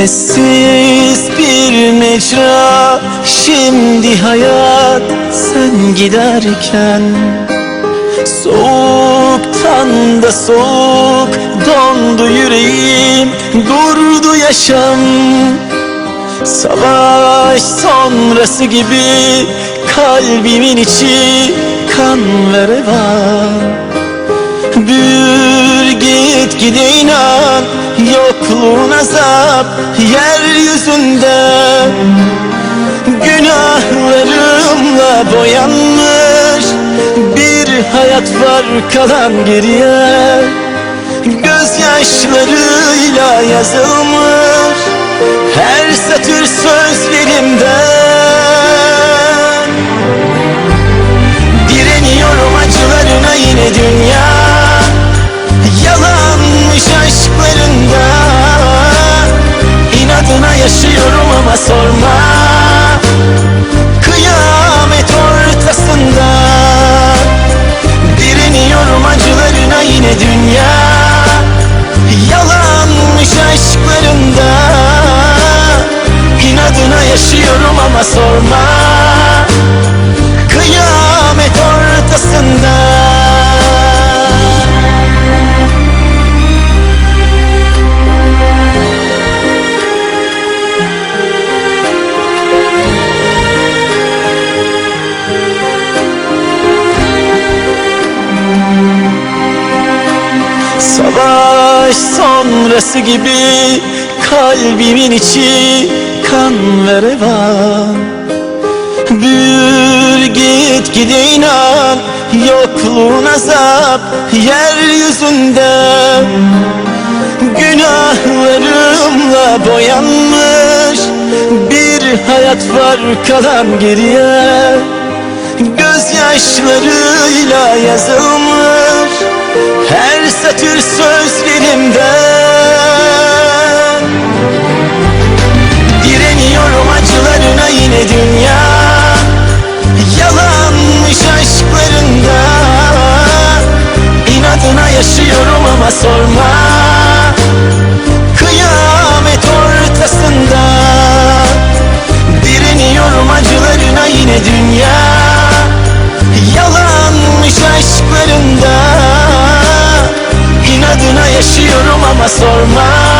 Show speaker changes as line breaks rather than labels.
Sessiz bir mecra. Şimdi hayat sen giderken Soğuktan da soğuk Dondu yüreğim Durdu yaşam. Savaş sonrası gibi Kalbimin içi kan ve revan Büyür git gide inan Yeryüzünde Günahlarımla boyanmış Bir hayat var kalan geriye. Gözyaşlarıyla yazılmış Her satır sözlerimde yaşıyorum ama sonrası gibi kalbimin içi kan ve revan Büyür git gide inan yokluğun azap yeryüzünde. Günahlarımla boyanmış bir hayat var kalan geriye. Gözyaşlarıyla yazılmış her satır sözlerimde Yaşıyorum ama sorma.